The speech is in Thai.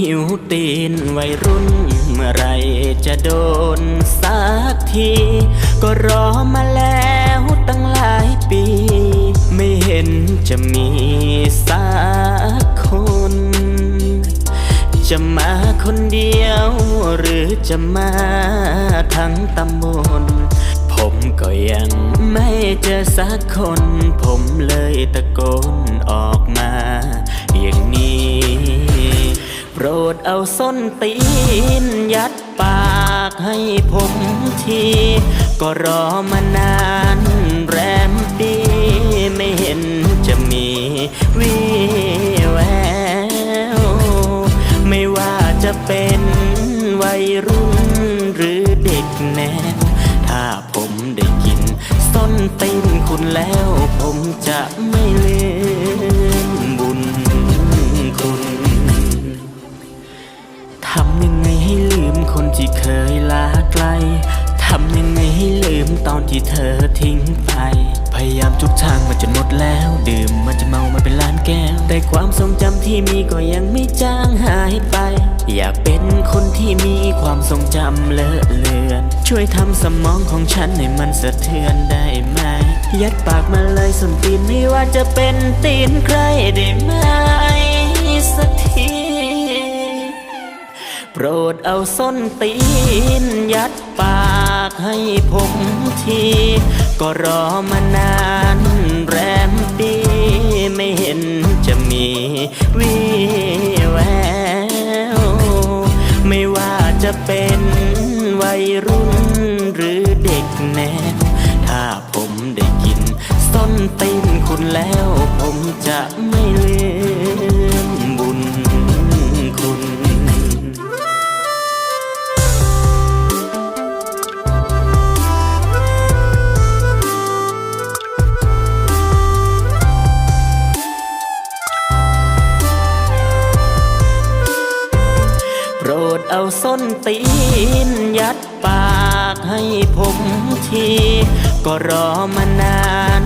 หิวตีนวัยรุ่น เมื่อไรจะโดนสักที ก็รอมาแล้วตั้งหลายปี ไม่เห็นจะมีสักคน จะมาคนเดียว หรือจะมาทั้งตำบลผมก็ยังไม่เจอสักคน ผมเลยตะโกน ดเอาส้นตีนยัดปากให้ผมที ก็รอมานานแรมปีไม่เห็นจะมีวีแวว ไม่ว่าจะเป็นวัยรุ่นหรือเด็กแนวถ้าผมได้กินส้นตีนคุณแล้วผมจะไม่ลื ทำยังไงให้ลืมคนที่เคยลาไกล ทำยังไงให้ลืมตอนที่เธอทิ้งไป พยายามทุกทางมันจะหมดแล้ว ดื่มมันจะเมามาเป็นล้านแก้ว แต่ความทรงจำที่มีก็ยังไม่จางหายไป อยากเป็นคนที่มีความทรงจำเลอะเลือน ช่วยทำสมองของฉันให้มันสะเทือนได้ไหม ยัดปากมาเลยส่วนตีนไม่ว่าจะเป็นตีนใครได้ไหม รดเอาส้นตีน ยัดปากให้ผมที ก็รอมานานแรมปี ไม่เห็นจะมีวีแวว ไม่ว่าจะเป็นวัยรุ่นหรือเด็กแนวถ้าผมได้กินส้นตีนคุณแล้วผมจะไม่ เอาส้นตีนยัดปากให้ผมที ก็รอมานาน